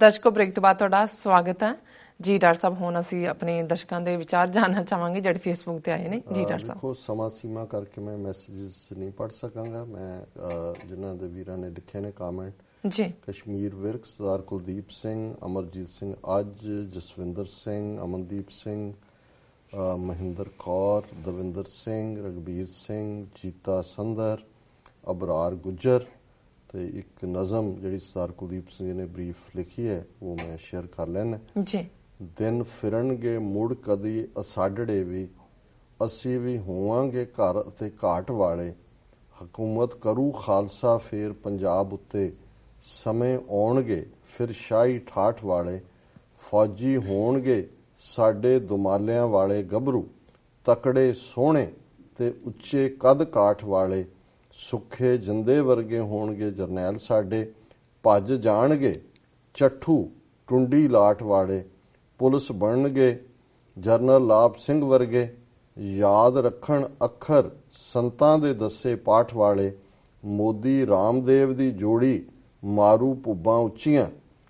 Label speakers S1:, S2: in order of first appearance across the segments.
S1: ਦਰਸ਼ਕੋ break ਤੋਂ ਬਾਅਦ ਤੁਹਾਡਾ ਸਵਾਗਤ ਹੈ। ਜੀ ਡਾਕਟਰ ਸਾਹਿਬ ਹੁਣ ਅਸੀਂ ਆਪਣੇ ਦਰਸ਼ਕਾਂ ਦੇ ਵਿਚਾਰ ਜਾਣਨਾ ਚਾਹਾਂਗੇ ਜਿਹੜੇ ਫੇਸਬੁੱਕ ਤੇ ਆਏ ਨੇ। ਜੀ ਡਾਕਟਰ ਸਾਹਿਬ
S2: ਦੇਖੋ ਸਮਾਂ ਸੀਮਾ ਕਰਕੇ ਮੈਂ ਮੈਸੇजेस ਨਹੀਂ ਪੜ ਸਕਾਂਗਾ। ਮੈਂ ਜਿਨ੍ਹਾਂ ਦੇ ਵੀਰਾਂ ਨੇ ਲਿਖੇ ਨੇ ਕਮੈਂਟ
S1: ਜੀ।
S2: ਕਸ਼ਮੀਰ ਵਿਰਕ ਸਰਦਾਰ ਕੁਲਦੀਪ ਸਿੰਘ ਅਮਰਜੀਤ ਸਿੰਘ ਅੱਜ ਜਸਵਿੰਦਰ ਸਿੰਘ ਅਮਨਦੀਪ ਸਿੰਘ ਮਹਿੰਦਰ ਕੌਰ ਦਵਿੰਦਰ ਸਿੰਘ ਰਗਬੀਰ ਸਿੰਘ ਜੀਤਾ ਸੰਦਰ ਅਬਰਾਰ ਗੁੱਜਰ ਤੇ ਇੱਕ ਨਜ਼ਮ ਜਿਹੜੀ ਸਰਦਾਰ ਕੁਲਦੀਪ ਸਿੰਘ ਜੀ ਨੇ ਬਰੀਫ ਲਿਖੀ ਹੈ ਉਹ ਮੈਂ ਸ਼ੇਅਰ ਕਰ ਲੈਣਾ
S1: ਜੀ।
S2: ਦਿਨ ਫਿਰਨਗੇ ਮੁੜ ਕਦੀ ਅਸਾਡੜੇ ਵੀ ਅਸੀਂ ਵੀ ਹੋਵਾਂਗੇ ਘਰ ਅਤੇ ਘਾਟ ਵਾਲੇ। ਹਕੂਮਤ ਕਰੂ ਖਾਲਸਾ ਫੇਰ ਪੰਜਾਬ ਉੱਤੇ। ਸਮੇਂ ਆਉਣਗੇ ਫਿਰ ਸ਼ਾਹੀ ਠਾਠ ਵਾਲੇ। ਫੌਜੀ ਹੋਣਗੇ ਸਾਡੇ ਦੁਮਾਲਿਆਂ ਵਾਲੇ ਗੱਭਰੂ। ਤਕੜੇ ਸੋਹਣੇ ਤੇ ਉੱਚੇ ਕੱਦ ਕਾਠ ਵਾਲੇ। ਸੁੱਖੇ ਜਿੰਦੇ ਵਰਗੇ ਹੋਣਗੇ ਜਰਨੈਲ ਸਾਡੇ, ਭੱਜ ਜਾਣਗੇ ਚੱਠੂ ਟੁੰਡੀ ਲਾਠ ਵਾਲੇ ਪੁਲਿਸ ਬਣਨਗੇ ਜਰਨਲ ਲਾਭ ਸਿੰਘ ਵਰਗੇ, ਯਾਦ ਰੱਖਣ ਅੱਖਰ ਸੰਤਾਂ ਦੇ ਦੱਸੇ ਪਾਠ ਵਾਲੇ, ਮੋਦੀ ਰਾਮਦੇਵ ਦੀ ਜੋੜੀ ਮਾਰੂ ਪੁੱਬਾਂ ਉੱਚੀਆਂ,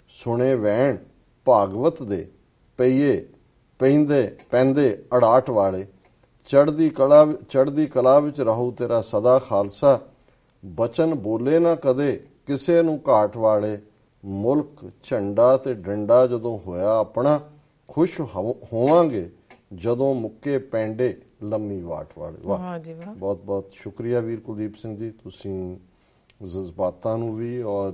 S2: ਸੁਣੇ ਵੈਣ ਭਾਗਵਤ ਦੇ ਪਈਏ, ਪੈਂਦੇ ਪੈਂਦੇ ਅੜਾਟ ਵਾਲੇ। ਚੜ੍ਹਦੀ ਕਲਾ ਚੜ੍ਹਦੀ ਕਲਾ ਵਿੱਚ ਰਹੂ ਤੇਰਾ ਸਦਾ ਖਾਲਸਾ। ਬਚਨ ਬੋਲੇ ਨਾ ਕਦੇ ਕਿਸੇ ਨੂੰ ਘਾਟ ਵਾਲੇ। ਮੁਲਕ ਝੰਡਾ ਤੇ ਡੰਡਾ ਜਦੋਂ ਹੋਇਆ ਆਪਣਾ ਖੁਸ਼ ਹੋਵਾਂਗੇ ਜਦੋਂ ਮੁੱਕੇ ਪੈਂਡੇ ਲੰਮੀ ਵਾਟ ਵਾਲੇ। ਵਾਹ।
S1: ਜੀ ਵਾਹ।
S2: ਬਹੁਤ ਬਹੁਤ ਸ਼ੁਕਰੀਆ ਵੀਰ ਕੁਲਦੀਪ ਸਿੰਘ ਜੀ। ਤੁਸੀਂ ਜਜ਼ਬਾਤਾਂ ਨੂੰ ਵੀ ਔਰ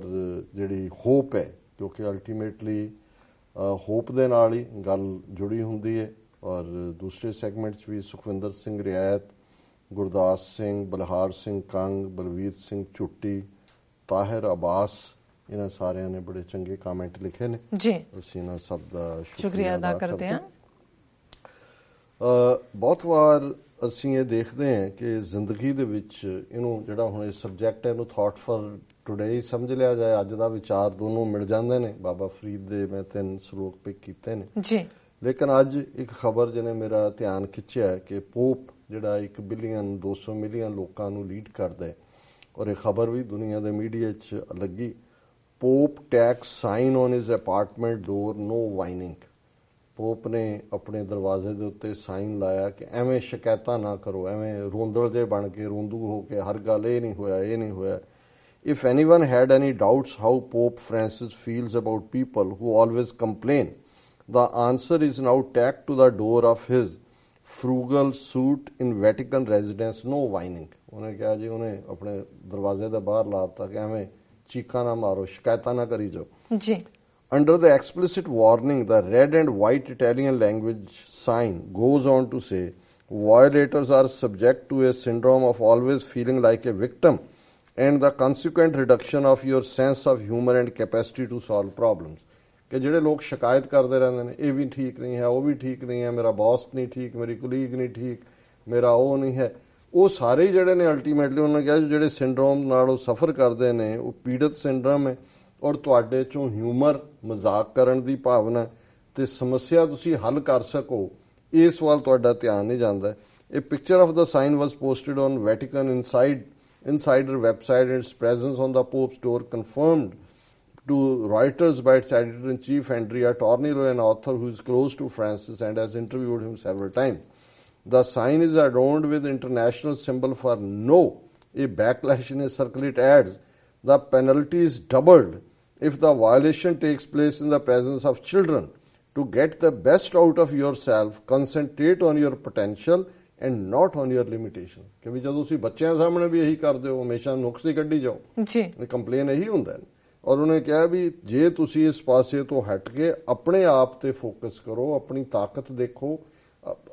S2: ਜਿਹੜੀ ਹੋਪ ਹੈ ਕਿਉਂਕਿ ਅਲਟੀਮੇਟਲੀ ਹੋਪ ਦੇ ਨਾਲ ਹੀ ਗੱਲ ਜੁੜੀ ਹੁੰਦੀ ਹੈ। ਔਰ ਦੂਸਰੇ ਸੈਗਮੈਂਟ 'ਚ ਵੀ ਸੁਖਵਿੰਦਰ ਸਿੰਘ ਰਿਆਇਤ ਗੁਰਦਾਸ ਸਿੰਘ ਬਲਹਾਰ ਸਿੰਘ ਕੰਗ ਬਲਵੀਰ ਸਿੰਘ ਝੁੱਟੀ ਤਾਹਿਰ ਅਬਾਸ ਇਹਨਾਂ ਸਾਰਿਆਂ ਨੇ ਬੜੇ ਚੰਗੇ ਕਮੈਂਟ ਲਿਖੇ ਨੇ।
S1: ਜੀ।
S2: ਅਸੀਂ ਇਹਨਾਂ ਸਭ ਦਾ
S1: ਸ਼ੁਕਰੀਆ ਅਦਾ ਕਰਦੇ ਹਾਂ।
S2: ਅ, ਬਹੁਤ ਵਾਰ ਅਸੀਂ ਇਹ ਦੇਖਦੇ ਹਾਂ ਕਿ ਜ਼ਿੰਦਗੀ ਦੇ ਵਿੱਚ ਇਹਨੂੰ ਜਿਹੜਾ ਹੁਣ ਇਹ ਸਬਜੈਕਟ ਹੈ ਇਹਨੂੰ ਥਾਟ ਫॉर ਟੁਡੇ ਹੀ ਸਮਝ ਲਿਆ ਜਾਏ। ਅੱਜ ਦਾ ਵਿਚਾਰ ਦੋਨੋਂ ਮਿਲ ਜਾਂਦੇ ਨੇ। ਬਾਬਾ ਫਰੀਦ ਦੇ ਮੈਂ ਤਿੰਨ ਸ਼ਲੋਕ ਪਿਕ ਕੀਤੇ ਨੇ।
S1: ਜੀ।
S2: ਲੇਕਿਨ ਅੱਜ ਇੱਕ ਖਬਰ ਜਿਹਨੇ ਮੇਰਾ ਧਿਆਨ ਖਿੱਚਿਆ ਕਿ ਪੋਪ ਜਿਹੜਾ 1 ਬਿਲੀਅਨ 200 ਮਿਲੀਅਨ ਲੋਕਾਂ ਨੂੰ ਲੀਡ ਕਰਦਾ ਹੈ ਔਰ ਇਹ ਖਬਰ ਵੀ ਦੁਨੀਆ ਦੇ ਮੀਡੀਆ 'ਚ ਲੱਗੀ। Pope tacks sign on his apartment door, no whining. Pope ਨੇ ਆਪਣੇ ਦਰਵਾਜ਼ੇ ਦੇ ਉੱਤੇ ਸਾਈਨ ਲਾਇਆ ਕਿ ਐਵੇਂ ਸ਼ਿਕਾਇਤਾਂ ਨਾ ਕਰੋ, ਐਵੇਂ ਰੋਂਦਲ ਜੇ ਬਣ ਕੇ ਰੋਂਦੂ ਹੋ ਕੇ ਹਰ ਗੱਲ ਇਹ ਨਹੀਂ ਹੋਇਆ, ਇਹ ਨਹੀਂ ਹੋਇਆ। If anyone had any doubts how Pope francis feels about people who always complain the answer is now tacked to the door of his frugal suite in vatican residence no whining ਉਹਨੇ ਕਿਹਾ ਜੀ ਉਹਨੇ ਆਪਣੇ ਦਰਵਾਜ਼ੇ ਦੇ ਬਾਹਰ ਲਾਤਾ ਕਿ ਐਵੇਂ ਚੀਕਾਂ ਨਾ ਮਾਰੋ ਸ਼ਿਕਾਇਤਾਂ ਨਾ ਕਰੀ ਜਾਓ
S1: ਜੀ
S2: Under the explicit warning, the red and white Italian language sign goes on to say violators are subject to a syndrome of always feeling like a victim and the consequent reduction of your sense of humor and capacity to solve problems. ਕਿ ਜਿਹੜੇ ਲੋਕ ਸ਼ਿਕਾਇਤ ਕਰਦੇ ਰਹਿੰਦੇ ਨੇ, ਇਹ ਵੀ ਠੀਕ ਨਹੀਂ ਹੈ, ਉਹ ਵੀ ਠੀਕ ਨਹੀਂ ਹੈ, ਮੇਰਾ ਬੌਸ ਨਹੀਂ ਠੀਕ, ਮੇਰੀ ਕੁਲੀਗ ਨਹੀਂ ਠੀਕ, ਮੇਰਾ ਉਹ ਨਹੀਂ ਹੈ। ਉਹ ਸਾਰੇ ਜਿਹੜੇ ਨੇ ਅਲਟੀਮੇਟਲੀ ਉਹਨਾਂ ਨੇ ਕਿਹਾ ਜਿਹੜੇ ਸਿੰਡਰੋਮ ਨਾਲ ਉਹ ਸਫਰ ਕਰਦੇ ਨੇ, ਉਹ ਪੀੜਤ ਸਿੰਡਰੋਮ ਹੈ ਔਰ ਤੁਹਾਡੇ ਚੋਂ ਹਿਊਮਰ ਮਜ਼ਾਕ ਕਰਨ ਦੀ ਭਾਵਨਾ ਤੇ ਸਮੱਸਿਆ ਤੁਸੀਂ ਹੱਲ ਕਰ ਸਕੋ। ਇਸ ਵੱਲ ਤੁਹਾਡਾ ਧਿਆਨ ਨਹੀਂ ਜਾਂਦਾ। ਇਹ picture of the sign was posted on Vatican inside insider website and its presence on the Pope's door confirmed to Reuters by its editor-in-chief Andrea Tornillo, an author who is close to Francis and has interviewed him several times. The sign is adorned with international symbol for no. A backlash in a circle it adds, the penalty is doubled if the violation takes place in the presence of children. To get the best out of yourself, concentrate on your potential and not on your limitation. ਕਿ ਵੀ ਜਦੋਂ ਤੁਸੀਂ ਬੱਚਿਆਂ ਸਾਹਮਣੇ ਵੀ ਇਹੀ ਕਰਦੇ ਹੋ ਹਮੇਸ਼ਾ ਨੁਕਸ ਹੀ ਕੱਢੀ ਜਾਓ
S1: ਜੀ
S2: ਇਹ ਕੰਪਲੇਨ ਇਹੀ ਹੁੰਦਾ ਹੈ ਔਰ ਉਹਨੇ ਕਿਹਾ ਵੀ ਜੇ ਤੁਸੀਂ ਇਸ ਪਾਸੇ ਤੋਂ ਹਟ ਕੇ ਆਪਣੇ ਆਪ ਤੇ ਫੋਕਸ ਕਰੋ ਆਪਣੀ ਤਾਕਤ ਦੇਖੋ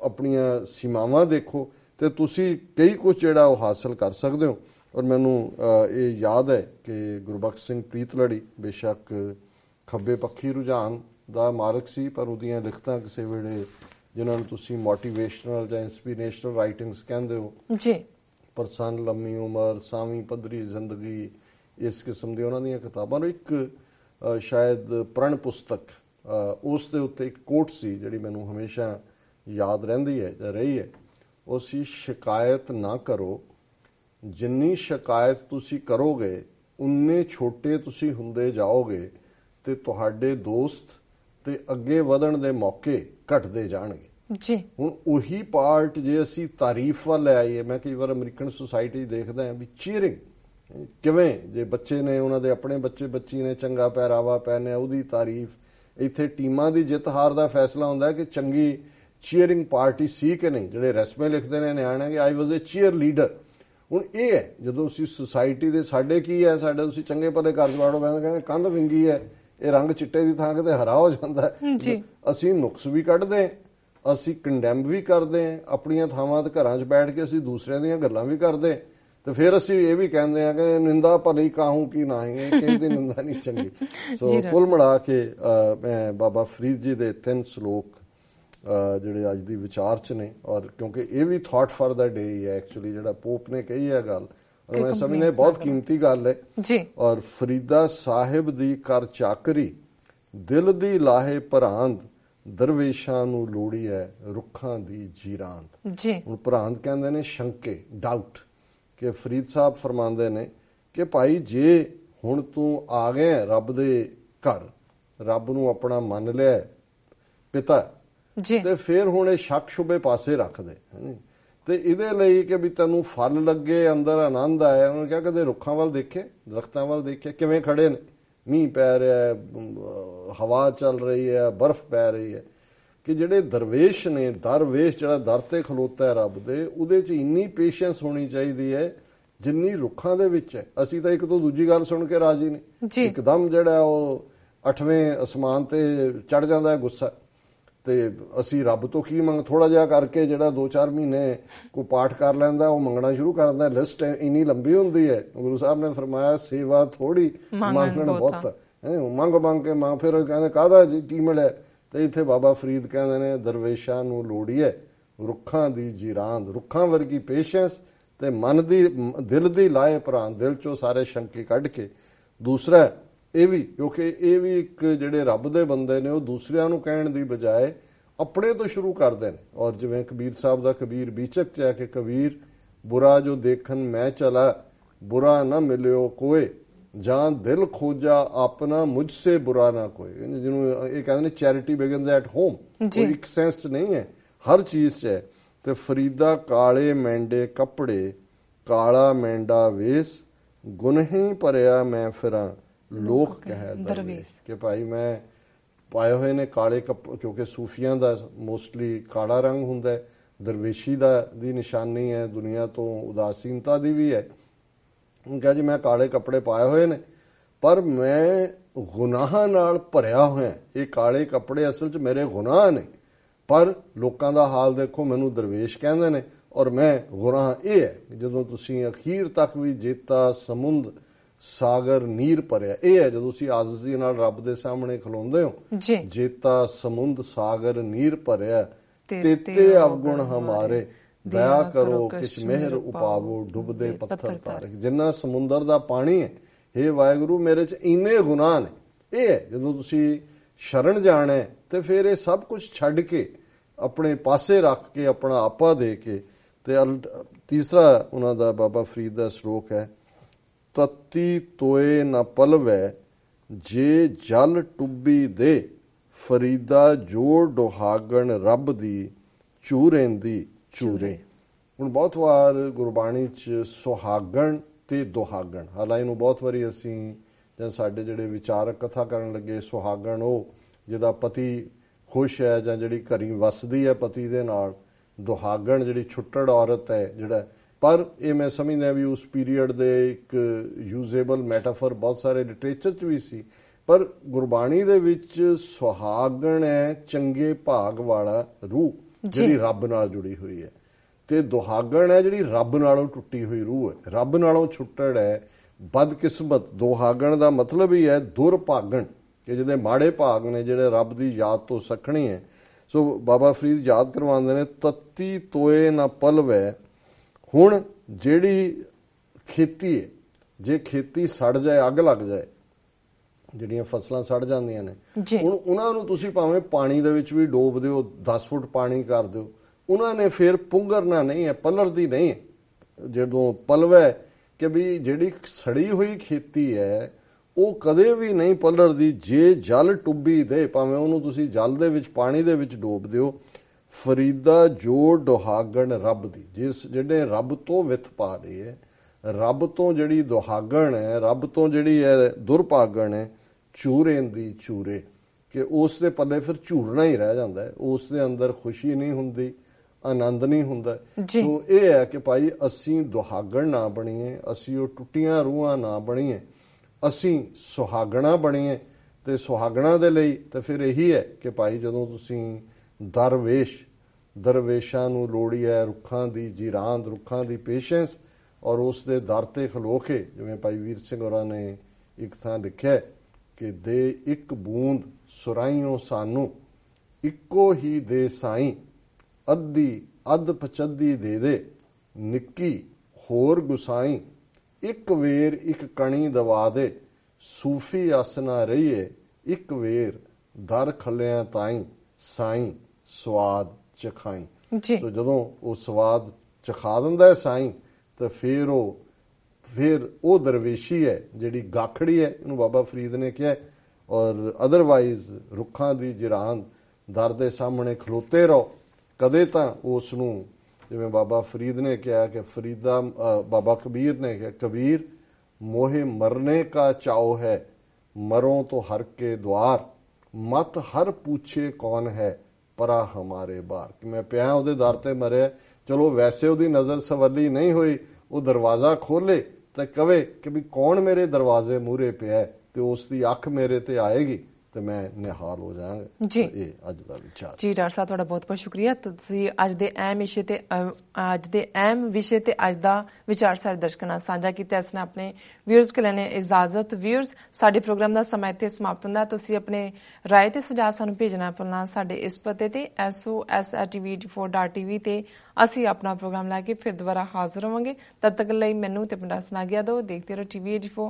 S2: ਆਪਣੀਆਂ ਸੀਮਾਵਾਂ ਦੇਖੋ ਤੇ ਤੁਸੀਂ ਕਈ ਕੁਝ ਜਿਹੜਾ ਉਹ ਹਾਸਲ ਕਰ ਸਕਦੇ ਹੋ। ਔਰ ਮੈਨੂੰ ਇਹ ਯਾਦ ਹੈ ਕਿ ਗੁਰਬਖਸ਼ ਸਿੰਘ ਪ੍ਰੀਤਲੜੀ ਬੇਸ਼ੱਕ ਖੱਬੇ ਪੱਖੀ ਰੁਝਾਨ ਦਾ ਮਾਰਕ ਸੀ ਪਰ ਉਹਦੀਆਂ ਲਿਖਤਾਂ ਕਿਸੇ ਵੇਲੇ ਜਿਨ੍ਹਾਂ ਨੂੰ ਤੁਸੀਂ ਮੋਟੀਵੇਸ਼ਨਲ ਜਾਂ ਇਨਸਪੀਰੇਸ਼ਨਲ ਰਾਈਟਿੰਗਸ ਕਹਿੰਦੇ ਹੋ
S1: ਜੀ।
S2: ਪ੍ਰਸੰਨ ਲੰਮੀ ਉਮਰ ਸਾਵੀਂ ਪੱਧਰੀ ਜ਼ਿੰਦਗੀ ਇਸ ਕਿਸਮ ਦੀ ਉਹਨਾਂ ਦੀਆਂ ਕਿਤਾਬਾਂ ਨੂੰ। ਇੱਕ ਸ਼ਾਇਦ ਪ੍ਰਣ ਪੁਸਤਕ ਉਸ ਦੇ ਉੱਤੇ ਇੱਕ ਕੋਟ ਸੀ ਜਿਹੜੀ ਮੈਨੂੰ ਹਮੇਸ਼ਾ ਯਾਦ ਰਹਿੰਦੀ ਹੈ ਜਾਂ ਰਹੀ ਹੈ। ਉਹ ਸੀ ਸ਼ਿਕਾਇਤ ਨਾ ਕਰੋ। ਜਿੰਨੀ ਸ਼ਿਕਾਇਤ ਤੁਸੀਂ ਕਰੋਗੇ ਉਨੇ ਛੋਟੇ ਤੁਸੀਂ ਹੁੰਦੇ ਜਾਓਗੇ ਤੇ ਤੁਹਾਡੇ ਦੋਸਤ ਤੇ ਅੱਗੇ ਵਧਣ ਦੇ ਮੌਕੇ ਘਟਦੇ ਜਾਣਗੇ।
S1: ਜੀ।
S2: ਹੁਣ ਉਹੀ ਪਾਰਟ ਜੇ ਅਸੀਂ ਤਾਰੀਫ ਵੱਲ ਆਈਏ ਮੈਂ ਕਈ ਵਾਰ ਅਮਰੀਕਨ ਸੁਸਾਇਟੀ ਦੇਖਦਾ ਹਾਂ ਵੀ ਚੀਅਰਿੰਗ ਕਿਵੇਂ? ਜੇ ਬੱਚੇ ਨੇ ਉਹਨਾਂ ਦੇ ਆਪਣੇ ਬੱਚੇ ਬੱਚੀ ਨੇ ਚੰਗਾ ਪਹਿਰਾਵਾ ਪਹਿਨਿਆ ਉਹਦੀ ਤਾਰੀਫ। ਇੱਥੇ ਟੀਮਾਂ ਦੀ ਜਿੱਤ ਹਾਰ ਦਾ ਫੈਸਲਾ ਹੁੰਦਾ ਹੈ ਕਿ ਚੰਗੀ ਚੀਅਰਿੰਗ ਪਾਰਟੀ ਸੀ ਕਿ ਨਹੀਂ? ਜਿਹੜੇ ਰਸਮੇ ਲਿਖਦੇ ਨੇ ਨਿਆਣੇ ਕਿ ਆਈ ਵਾਸ ਅ ਚੀਅਰ ਲੀਡਰ ਹੁਣ ਇਹ ਹੈ ਜਦੋਂ ਅਸੀਂ ਸੁਸਾਇਟੀ ਦੇ ਸਾਡੇ ਕੀ ਹੈ ਸਾਡੇ ਤੁਸੀਂ ਚੰਗੇ ਭਲੇ ਘਰ ਜਵਾੜੋ ਕਹਿੰਦੇ ਕਹਿੰਦੇ ਕੰਧ ਵਿੰਗੀ ਹੈ ਇਹ ਰੰਗ ਚਿੱਟੇ ਦੀ ਥਾਂ ਕਿਤੇ ਹਰਾ ਹੋ ਜਾਂਦਾ। ਅਸੀਂ ਨੁਕਸ ਵੀ ਕੱਢਦੇ ਹਾਂ, ਅਸੀਂ ਕੰਡੈਮ ਵੀ ਕਰਦੇ ਆਪਣੀਆਂ ਥਾਵਾਂ ਤੇ ਘਰਾਂ 'ਚ ਬੈਠ ਕੇ ਅਸੀਂ ਦੂਸਰਿਆਂ ਦੀਆਂ ਗੱਲਾਂ ਵੀ ਕਰਦੇ ਹਾਂ, ਤੇ ਫਿਰ ਅਸੀਂ ਇਹ ਵੀ ਕਹਿੰਦੇ ਆ ਕਿ ਨਿੰਦਾ ਭਲੀ ਕਾਹੂ ਕੀ ਨਹੀਂ ਇਹ ਕਹਿੰਦੀ ਨਿੰਦਾ ਨਹੀਂ ਚੰਗੀ। ਸੋ ਕੁੱਲ ਮਿਲਾ ਕੇ ਮੈਂ ਬਾਬਾ ਫਰੀਦ ਜੀ ਦੇ ਤਿੰਨ ਸ਼ਲੋਕ ਜਿਹੜੇ ਅੱਜ ਦੀ ਵਿਚਾਰ ਚ ਨੇ ਔਰ ਕਿਉਂਕਿ ਇਹ ਵੀ ਥਾਟ ਫॉर ਦਾ ਡੇ ਹੈ ਐਕਚੁਅਲੀ ਜਿਹੜਾ ਪੋਪ ਨੇ ਕਹੀ ਹੈ ਗੱਲ। ਔਰ ਮੈਂ
S1: complaints
S2: ਬਹੁਤ। ਕੀਮਤੀ ਗੱਲ ਹੈ।
S1: ਜੀ।
S2: ਔਰ ਫਰੀਦਾ ਸਾਹਿਬ ਦੀ ਕਰ ਚਾਕਰੀ ਦਿਲ ਦੀ ਲਾਹੇ ਭਰਾਂਦ ਦਰਵੇਸ਼ਾਂ ਨੂੰ ਲੋੜੀ ਹੈ ਰੁੱਖਾਂ ਦੀ ਜੀਰਾਂਦ।
S1: ਜੀ।
S2: ਹੁਣ ਭਰਾਂਦ ਕਹਿੰਦੇ ਨੇ ਸ਼ੰਕੇ ਡਾਊਟ ਕਿ ਫਰੀਦ ਸਾਹਿਬ ਫਰਮਾਉਂਦੇ ਨੇ ਕਿ ਭਾਈ ਜੇ ਹੁਣ ਤੂੰ ਆ ਗਿਆ ਰੱਬ ਦੇ ਘਰ ਰੱਬ ਨੂੰ ਆਪਣਾ ਮੰਨ ਲਿਆ ਪਿਤਾ
S1: ਜੀ।
S2: ਤੇ ਫਿਰ ਹੁਣ ਇਹ ਸ਼ੱਕ ਸ਼ੁਬੇ ਪਾਸੇ ਰੱਖ ਦੇ? ਤੇ ਇਹਦੇ ਲਈ ਕਿ ਵੀ ਤੈਨੂੰ ਫਲ ਲੱਗੇ ਅੰਦਰ ਆਨੰਦ ਆਇਆ ਉਹਨੇ ਕਿਹਾ ਕਦੇ ਰੁੱਖਾਂ ਵੱਲ ਦੇਖੇ ਦਰਖਤਾਂ ਵੱਲ ਦੇਖੇ ਕਿਵੇਂ ਖੜੇ ਨੇ? ਮੀਂਹ ਪੈ ਰਿਹਾ ਹੈ ਹਵਾ ਚੱਲ ਰਹੀ ਹੈ ਬਰਫ਼ ਪੈ ਰਹੀ ਹੈ। ਕਿ ਜਿਹੜੇ ਦਰਵੇਸ਼ ਨੇ ਦਰਵੇਸ਼ ਜਿਹੜਾ ਦਰ ਤੇ ਖਲੋਤਾ ਹੈ ਰੱਬ ਦੇ ਉਹਦੇ 'ਚ ਇੰਨੀ ਪੇਸ਼ੈਂਸ ਹੋਣੀ ਚਾਹੀਦੀ ਹੈ ਜਿੰਨੀ ਰੁੱਖਾਂ ਦੇ ਵਿੱਚ ਹੈ। ਅਸੀਂ ਤਾਂ ਇੱਕ ਤੋਂ ਦੂਜੀ ਗੱਲ ਸੁਣ ਕੇ ਰਾਜੀ
S1: ਜੀ।
S2: ਇੱਕਦਮ ਜਿਹੜਾ ਉਹ ਅਠਵੇਂ ਅਸਮਾਨ ਤੇ ਚੜ ਜਾਂਦਾ ਹੈ ਗੁੱਸਾ। ਤੇ ਅਸੀਂ ਰੱਬ ਤੋਂ ਕੀ ਮੰਗ ਥੋੜਾ ਜਿਹਾ ਕਰਕੇ ਜਿਹੜਾ 2-4 ਮਹੀਨੇ ਕੋ ਪਾਠ ਕਰ ਲੈਂਦਾ ਉਹ ਮੰਗਣਾ ਸ਼ੁਰੂ ਕਰ ਦਿੰਦਾ। ਲਿਸਟ ਇੰਨੀ ਲੰਬੀ ਹੁੰਦੀ ਹੈ। ਗੁਰੂ ਸਾਹਿਬ ਨੇ ਫਰਮਾਇਆ ਸੇਵਾ ਥੋੜੀ
S1: ਮੰਗਣ ਬਹੁਤਾ।
S2: ਹੈ ਮੰਗ ਮੰਗ ਕੇ ਮੰਗ ਫਿਰ ਉਹ ਕਹਿੰਦੇ ਕਾਹਦਾ ਜੀ ਕੀ ਮਿਲਿਆ? ਤੇ ਇੱਥੇ ਬਾਬਾ ਫਰੀਦ ਕਹਿੰਦੇ ਨੇ, ਦਰਵੇਸ਼ਾਂ ਨੂੰ ਲੋੜੀਏ ਰੁੱਖਾਂ ਦੀ ਜੀਰਾਂਦ, ਰੁੱਖਾਂ ਵਰਗੀ ਪੇਸ਼ੈਂਸ ਤੇ ਮਨ ਦੀ, ਦਿਲ ਦੀ ਲਾਏ ਪ੍ਰਾਨ ਦਿਲ ਚੋਂ ਸਾਰੇ ਸ਼ੰਕੇ ਕੱਢ ਕੇ। ਦੂਸਰਾ, ਇਹ ਵੀ, ਕਿਉਂਕਿ ਇਹ ਵੀ ਇੱਕ ਜਿਹੜੇ ਰੱਬ ਦੇ ਬੰਦੇ ਨੇ, ਉਹ ਦੂਸਰਿਆਂ ਨੂੰ ਕਹਿਣ ਦੀ ਬਜਾਏ ਆਪਣੇ ਤੋਂ ਸ਼ੁਰੂ ਕਰਦੇ ਨੇ। ਔਰ ਜਿਵੇਂ ਕਬੀਰ ਸਾਹਿਬ ਦਾ ਕਬੀਰ ਬੀਚਕ ਚ ਹੈ ਕਿ ਕਬੀਰ, ਬੁਰਾ ਜੋ ਦੇਖਣ ਮੈਂ ਚਲਾ, ਬੁਰਾ ਨਾ ਮਿਲਿਓ ਕੋਏ। ਜਾਂ ਦਿਲ ਖੋਜਾ ਆਪਣਾ ਮੁਝ ਸੇ ਬੁਰਾ ਨਾ ਕੋਈ। ਜਿਹਨੂੰ ਇਹ ਕਹਿੰਦੇ ਨੇ ਚੈਰਿਟੀ ਬਿਗਨਸ ਐਟ ਹੋਮ। ਕੋਈ ਇੱਕ ਸੈਂਸ ਨਹੀਂ ਹੈ। ਹਰ ਚੀਜ਼ 'ਚ ਹੈ। ਤੇ ਫਰੀਦਾ ਕਾਲੇ ਮੈਂਡੇ ਕੱਪੜੇ ਕਾਲਾ ਮੈਂਡਾ ਵੇਸ ਗੁਨਹੀ ਭਰਿਆ ਮੈਂ ਫਿਰਾਂ ਲੋਕ ਕਹੈ ਦਰਵੇਸ਼। ਕਿ ਭਾਈ ਮੈਂ ਪਾਏ ਹੋਏ ਨੇ ਕਾਲੇ ਕੱਪ ਕਿਉਂਕਿ ਸੂਫੀਆਂ ਦਾ ਮੋਸਟਲੀ ਕਾਲਾ ਰੰਗ ਹੁੰਦਾ ਹੈ। ਦਰਵੇਸ਼ੀ ਦਾ ਦੀ ਨਿਸ਼ਾਨੀ ਹੈ। ਦੁਨੀਆ ਤੋਂ ਉਦਾਸੀਨਤਾ ਦੀ ਵੀ ਹੈ। ਉਹ ਕਿਹਾ ਜੀ ਮੈਂ ਕਾਲੇ ਕੱਪੜੇ ਪਾਏ ਹੋਏ ਨੇ ਪਰ ਮੈਂ ਗੁਨਾਹਾਂ ਨਾਲ ਭਰਿਆ ਹੋਇਆ ਇਹ ਕਾਲੇ ਕੱਪੜੇ ਅਸਲ 'ਚ ਮੇਰੇ ਗੁਨਾਹ ਨੇ। ਪਰ ਲੋਕਾਂ ਦਾ ਹਾਲ ਦੇਖੋ ਮੈਨੂੰ ਦਰਵੇਸ਼ ਕਹਿੰਦੇ ਨੇ ਔਰ ਮੈਂ ਗੁਨਾਹ ਇਹ ਹੈ ਕਿ ਜਦੋਂ ਤੁਸੀਂ ਅਖੀਰ ਤੱਕ ਵੀ ਜੇਤਾ ਸਮੁੰਦ ਸਾਗਰ ਨੀਰ ਭਰਿਆ ਇਹ ਹੈ ਜਦੋਂ ਤੁਸੀਂ ਆਜ਼ਜ਼ੀ ਨਾਲ ਰੱਬ ਦੇ ਸਾਹਮਣੇ ਖਲੋਂਦੇ ਹੋ ਜੇਤਾ ਸਮੁੰਦ ਸਾਗਰ ਨੀਰ ਭਰਿਆ
S1: ਤੇਤੇ ਅਵਗੁਣ
S2: ਹਮਾਰੇ।
S1: ਦਇਆ ਕਰੋ ਕਿਛ
S2: ਮਿਹਰ ਉਪਾਵੋ ਡੁੱਬਦੇ ਪੱਥਰ
S1: ਪੱਥਰ
S2: ਤਾਰੇ ਜਿੰਨਾ ਸਮੁੰਦਰ ਦਾ ਪਾਣੀ ਹੈ हे ਵਾਹਿਗੁਰੂ ਮੇਰੇ ਚ ਇੰਨੇ ਗੁਨਾਹ ਨੇ। ਇਹ ਹੈ ਜਦੋਂ ਤੁਸੀਂ ਸ਼ਰਨ ਜਾਣਾ ਤੇ ਫਿਰ ਇਹ ਸਭ ਕੁਝ ਛੱਡ ਕੇ ਆਪਣੇ ਪਾਸੇ ਰੱਖ ਕੇ ਆਪਣਾ ਆਪਾ ਦੇ ਕੇ ਤੇ ਤੀਸਰਾ ਉਹਨਾਂ ਦਾ ਬਾਬਾ ਫਰੀਦ ਦਾ ਸ਼ਲੋਕ ਹੈ ਤਤੀ ਤੋਏ ਨ ਪਲਵੈ ਜੇ ਜਲ ਟੁੱਬੀ ਦੇ ਫਰੀਦਾ ਜੋੜ ਦੁਹਾਗਣ ਰੱਬ ਦੀ ਚੂਰੇਂਦੀ ਚੂਰੇ। ਹੁਣ ਬਹੁਤ ਵਾਰ ਗੁਰਬਾਣੀ ਚ ਸੁਹਾਗਣ ਤੇ ਦੁਹਾਗਣ। ਹਾਲਾਂ ਇਹਨੂੰ ਬਹੁਤ ਵਾਰੀ ਅਸੀਂ ਜਾਂ ਸਾਡੇ ਜਿਹੜੇ ਵਿਚਾਰਕ ਕਥਾ ਕਰਨ ਲੱਗੇ ਸੁਹਾਗਣ, ਉਹ ਜਿਹਦਾ ਪਤੀ ਖੁਸ਼ ਹੈ ਜਾਂ ਜਿਹੜੀ ਘਰੀ ਵਸਦੀ ਹੈ ਪਤੀ ਦੇ ਨਾਲ, ਦੁਹਾਗਣ ਜਿਹੜੀ ਛੁੱਟੜ ਔਰਤ ਹੈ ਜਿਹੜਾ। ਪਰ ਇਹ ਮੈਂ ਸਮਝਦਾ ਵੀ ਉਸ ਪੀਰੀਅਡ ਦੇ ਇੱਕ ਯੂਜ਼ੇਬਲ ਮੈਟਾਫਰ ਬਹੁਤ ਸਾਰੇ ਲਿਟਰੇਚਰ ਚ ਵੀ ਸੀ। ਪਰ ਗੁਰਬਾਣੀ ਦੇ ਵਿੱਚ ਸੁਹਾਗਣ ਹੈ ਚੰਗੇ ਭਾਗ ਵਾਲਾ ਰੂਹ ਜਿਹੜੀ ਰੱਬ ਨਾਲ ਜੁੜੀ ਹੋਈ ਹੈ। ਤੇ ਦੁਹਾਗਣ ਹੈ ਜਿਹੜੀ ਰੱਬ ਨਾਲੋਂ ਟੁੱਟੀ ਹੋਈ ਰੂਹ ਹੈ। ਰੱਬ ਨਾਲੋਂ ਛੁੱਟੜ ਹੈ, ਬਦਕਿਸਮਤ। ਦੁਹਾਗਣ ਦਾ ਮਤਲਬ ਹੀ ਹੈ ਦੁਰਭਾਗਣ, ਕਿ ਜਿਹਦੇ ਮਾੜੇ ਭਾਗ ਨੇ ਜਿਹੜੇ ਰੱਬ ਦੀ ਯਾਦ ਤੋਂ ਸਖਣੇ ਹੈ। ਸੋ ਬਾਬਾ ਫਰੀਦ ਯਾਦ ਕਰਵਾਉਂਦੇ ਨੇ, ਤਤੀ ਤੋਏ ਨਾ ਪਲਵੈ। ਹੁਣ ਜਿਹੜੀ ਖੇਤੀ ਹੈ, ਜੇ ਖੇਤੀ ਸੜ ਜਾਏ, ਅੱਗ ਲੱਗ ਜਾਏ ਜਿਹੜੀਆਂ ਫਸਲਾਂ ਸੜ ਜਾਂਦੀਆਂ ਨੇ। ਹੁਣ ਉਹਨਾਂ ਨੂੰ ਤੁਸੀਂ ਭਾਵੇਂ ਪਾਣੀ ਦੇ ਵਿੱਚ ਵੀ ਡੋਬ ਦਿਓ 10 ਫੁੱਟ ਪਾਣੀ ਕਰ ਦਿਓ। ਉਹਨਾਂ ਨੇ ਫਿਰ ਪੁੰਗਰਨਾ ਨਹੀਂ ਹੈ ਪਲਰਦੀ ਨਹੀਂ ਹੈ। ਜਦੋਂ ਪਲਵੈ ਕਿ ਵੀ ਜਿਹੜੀ ਸੜੀ ਹੋਈ ਖੇਤੀ ਹੈ ਉਹ ਕਦੇ ਵੀ ਨਹੀਂ ਪਲਰਦੀ। ਜੇ ਜਲ ਟੁੱਬੀ ਦੇ ਭਾਵੇਂ ਉਹਨੂੰ ਤੁਸੀਂ ਜਲ ਦੇ ਵਿੱਚ ਪਾਣੀ ਦੇ ਵਿੱਚ ਡੋਬ ਦਿਓ ਫਰੀਦਾ ਜੋ ਦੁਹਾਗਣ ਰੱਬ ਦੀ ਜਿਸ ਜਿਹੜੇ ਰੱਬ ਤੋਂ ਵਿਥ ਪਾ ਰਹੀ ਹੈ ਰੱਬ ਤੋਂ ਜਿਹੜੀ ਦੁਹਾਗਣ ਹੈ ਰੱਬ ਤੋਂ ਜਿਹੜੀ ਹੈ ਦੁਰਭਾਗਣ ਹੈ ਚੂਰੇਂ ਦੀ ਚੂਰੇ। ਕਿ ਉਸ ਦੇ ਪੱਲੇ ਫਿਰ ਝੂਰਨਾ ਹੀ ਰਹਿ ਜਾਂਦਾ ਹੈ। ਉਸ ਦੇ ਅੰਦਰ ਖੁਸ਼ੀ ਨਹੀਂ ਹੁੰਦੀ ਆਨੰਦ ਨਹੀਂ ਹੁੰਦਾ। ਸੋ ਇਹ ਹੈ ਕਿ ਭਾਈ ਅਸੀਂ ਦੁਹਾਗਣ ਨਾ ਬਣੀਏ ਅਸੀਂ ਉਹ ਟੁੱਟੀਆਂ ਰੂਹਾਂ ਨਾ ਬਣੀਏ। ਅਸੀਂ ਸੁਹਾਗਣਾ ਬਣੀਏ ਤੇ ਸੁਹਾਗਣਾ ਦੇ ਲਈ ਤੇ ਫਿਰ ਇਹੀ ਹੈ ਕਿ ਭਾਈ ਜਦੋਂ ਤੁਸੀਂ ਦਰਵੇਸ਼ ਦਰਵੇਸ਼ਾਂ ਨੂੰ ਲੋੜੀ ਹੈ ਰੁੱਖਾਂ ਦੀ ਜਿਰਾਂਦ ਰੁੱਖਾਂ ਦੀ ਪੇਸ਼ੈਂਸ ਔਰ ਉਸ ਦੇ ਦਰ ਤੇ ਖਲੋ ਕੇ ਜਿਵੇਂ ਭਾਈ ਵੀਰ ਸਿੰਘ ਹੋਰਾਂ ਨੇ ਇੱਕ ਥਾਂ ਲਿਖਿਆ ਕਿ ਦੇ ਇੱਕ ਬੂੰਦ ਸੁਰਾਈਓ ਸਾਨੂੰ ਇੱਕੋ ਹੀ ਦੇ ਸਾਈਂ ਅੱਧੀ ਅੱਧ ਪਚੱਦੀ ਦੇ ਦੇ ਨਿੱਕੀ ਹੋਰ ਗੁਸਾਈ ਇੱਕ ਵੇਰ ਇੱਕ ਕਣੀ ਦਵਾ ਦੇ ਸੂਫੀ ਆਸਨਾ ਰਹੀਏ ਇੱਕ ਵੇਰ ਦਰ ਖੱਲਿਆਂ ਤਾਈ ਸਾਈਂ ਸਵਾਦ ਚਖਾਈ।
S1: ਜੀ।
S2: ਤੋ ਜਦੋਂ ਉਹ ਸਵਾਦ ਚਖਾ ਦਿੰਦਾ ਹੈ ਸਾਈਂ ਤਾਂ ਫਿਰ ਉਹ ਫਿਰ ਉਹ ਦਰਵੇਸ਼ੀ ਹੈ ਜਿਹੜੀ ਗਾਖੜੀ ਹੈ, ਇਹਨੂੰ ਬਾਬਾ ਫਰੀਦ ਨੇ ਕਿਹਾ ਔਰ ਅਦਰਵਾਈਜ਼ ਰੁੱਖਾਂ ਦੀ ਜਿਰਾਨ ਦਰ ਦੇ ਸਾਹਮਣੇ ਖਲੋਤੇ ਰਹੋ। ਕਦੇ ਤਾਂ ਉਸ ਨੂੰ, ਜਿਵੇਂ ਬਾਬਾ ਫਰੀਦ ਨੇ ਕਿਹਾ ਕਿ ਫਰੀਦਾ ਬਾਬਾ ਕਬੀਰ ਨੇ ਕਿਹਾ, ਕਬੀਰ, ਮੋਹੇ ਮਰਨੇ ਕਾ ਚਾਓ ਹੈ, ਮਰੋਂ ਤੋਂ ਹਰ ਕੇ ਦਵਾਰ ਮਤ ਹਰ ਪੁੱਛੇ ਕੌਣ ਹੈ? ਪਰਾ ਹਮਾਰੇ ਬਾਹਰ। ਕਿ ਮੈਂ ਪਿਆ ਉਹਦੇ ਦਰ ਤੇ ਮਰਿਆ। ਚਲੋ ਵੈਸੇ ਉਹਦੀ ਨਜ਼ਰ ਸਵੱਲੀ ਨਹੀਂ ਹੋਈ, ਉਹ ਦਰਵਾਜ਼ਾ ਖੋਲੇ ਤੇ ਕਵੇ ਕਿ ਵੀ ਕੌਣ ਮੇਰੇ ਦਰਵਾਜ਼ੇ ਮੂਹਰੇ ਪਿਆ ਹੈ ਤੇ ਉਸ ਦੀ ਅੱਖ ਮੇਰੇ ਤੇ ਆਏਗੀ। ਤੇ ਮੈਂ ਨਿਹਾਲ ਹੋ ਜਾਵਾਂਗਾ
S1: ਜੀ।
S2: ਇਹ ਅੱਜ ਦਾ ਵਿਚਾਰ।
S1: ਜੀ ਡਾਕਟਰ ਸਾਹਿਬ ਤੁਹਾਡਾ ਬਹੁਤ ਬਹੁਤ ਸ਼ੁਕਰੀਆ। ਤੁਸੀਂ ਅੱਜ ਦੇ ਅਹਿਮ ਵਿਸ਼ੇ ਤੇ ਅੱਜ ਦੇ ਅਹਿਮ ਵਿਸ਼ੇ ਤੇ ਅੱਜ ਦਾ ਵਿਚਾਰ ਸਾਡੇ ਦਰਸ਼ਕਾਂ ਨਾਲ ਸਾਂਝਾ ਕੀਤਾ। ਇਸ ਨੇ ਆਪਣੇ ਵਿਊਅਰਸ ਕੋਲ ਲੈਣੇ ਇਜਾਜ਼ਤ। ਵਿਊਅਰਸ ਸਾਡੇ ਪ੍ਰੋਗਰਾਮ ਦਾ ਸਮਾਂ ਇੱਥੇ ਸਮਾਪਤ ਹੁੰਦਾ। ਤੁਸੀਂ ਆਪਣੇ ਰਾਏ ਤੇ ਸੁਝਾਅ ਸਾਨੂੰ ਭੇਜਣਾ ਭੁੱਲਣਾ ਸਾਡੇ ਇਸ ਪਤੇ ਤੇ sos@tv4.tv ਤੇ ਅਸੀਂ ਆਪਣਾ ਪ੍ਰੋਗਰਾਮ ਲੈ ਕੇ ਫਿਰ ਦੁਬਾਰਾ ਹਾਜ਼ਰ ਹੋਵਾਂਗੇ। ਤਦ ਤੱਕ ਲਈ ਮੈਨੂੰ ਤੇ ਪਿੰਡਾ ਸੁਣਾ ਗਿਆ ਦੋ ਦੇਖਦੇ ਰਹੋ ਟੀਵੀ 84